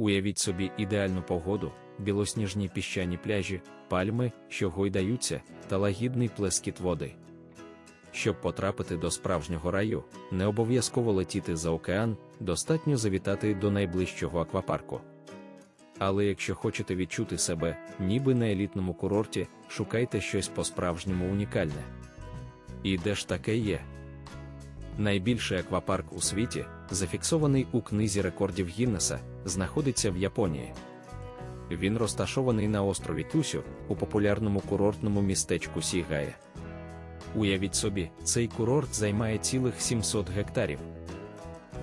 Уявіть собі ідеальну погоду, білосніжні піщані пляжі, пальми, що гойдаються, та лагідний плескіт води. Щоб потрапити до справжнього раю, не обов'язково летіти за океан, достатньо завітати до найближчого аквапарку. Але якщо хочете відчути себе, ніби на елітному курорті, шукайте щось по-справжньому унікальне. І де ж таке є? Найбільший аквапарк у світі, зафіксований у книзі рекордів Гіннеса, знаходиться в Японії. Він розташований на острові Кюсю у популярному курортному містечку Сігая. Уявіть собі, цей курорт займає цілих 700 гектарів.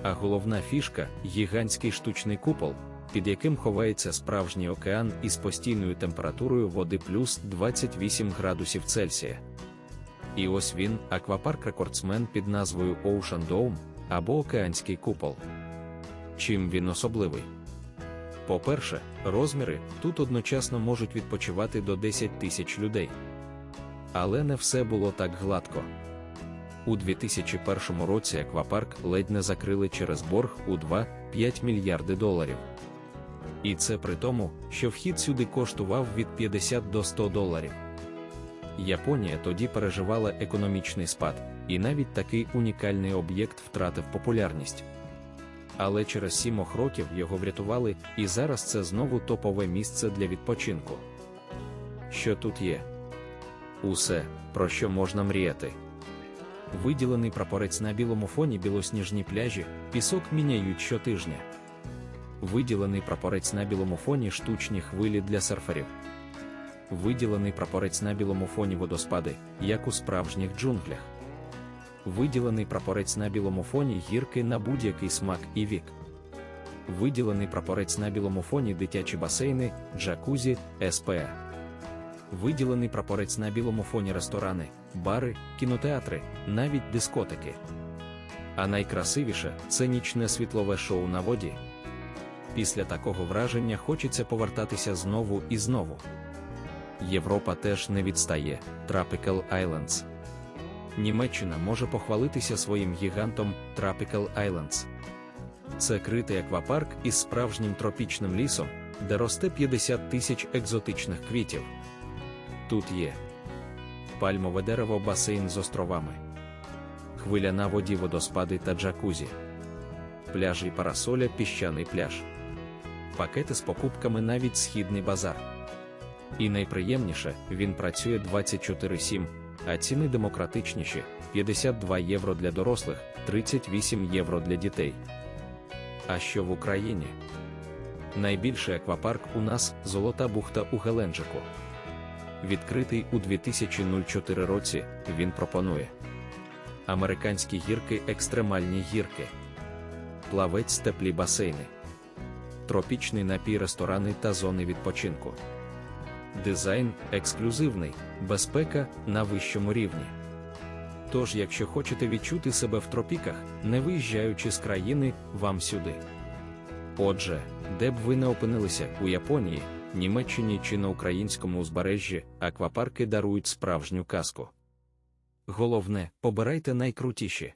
А головна фішка гігантський штучний купол, під яким ховається справжній океан із постійною температурою води плюс 28 градусів Цельсія. І ось він, аквапарк рекордсмен під назвою Ocean Dome або Океанський купол. Чим він особливий? По-перше, розміри тут одночасно можуть відпочивати до 10 тисяч людей. Але не все було так гладко. У 2001 році аквапарк ледь не закрили через борг у 2,5 мільярди доларів. І це при тому, що вхід сюди коштував від 50 до 100 доларів. Японія тоді переживала економічний спад, і навіть такий унікальний об'єкт втратив популярність. Але через сімох років його врятували, і зараз це знову топове місце для відпочинку. Що тут є? Усе, про що можна мріяти. Виділений прапорець на білому фоні білосніжні пляжі, пісок міняють щотижня. Виділений прапорець на білому фоні штучні хвилі для серферів. Виділений прапорець на білому фоні водоспади, як у справжніх джунглях. Виділений прапорець на білому фоні гірки на будь-який смак і вік. Виділений прапорець на білому фоні дитячі басейни, джакузі, СПА. Виділений прапорець на білому фоні ресторани, бари, кінотеатри, навіть дискотеки. А найкрасивіше це нічне світлове шоу на воді. Після такого враження хочеться повертатися знову і знову. Європа теж не відстає Tropical Islands. Німеччина може похвалитися своїм гігантом Tropical Islands. Це критий аквапарк із справжнім тропічним лісом, де росте 50 тисяч екзотичних квітів. Тут є пальмове дерево, басейн з островами, хвиля на воді водоспади та джакузі, пляжі парасоля, піщаний пляж, пакети з покупками, навіть східний базар. І найприємніше, він працює 24-7, а ціни демократичніші 52 євро для дорослих, 38 євро для дітей. А що в Україні? Найбільший аквапарк у нас Золота бухта у Геленджику. Відкритий у 2004 році, він пропонує американські гірки, екстремальні гірки, плавець теплі басейни, тропічний напій ресторани та зони відпочинку. Дизайн ексклюзивний, безпека на вищому рівні. Тож, якщо хочете відчути себе в тропіках, не виїжджаючи з країни, вам сюди. Отже, де б ви не опинилися у Японії, Німеччині чи на українському узбережжі, аквапарки дарують справжню казку. Головне, обирайте найкрутіші.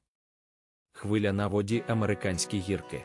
Хвиля на воді американські гірки.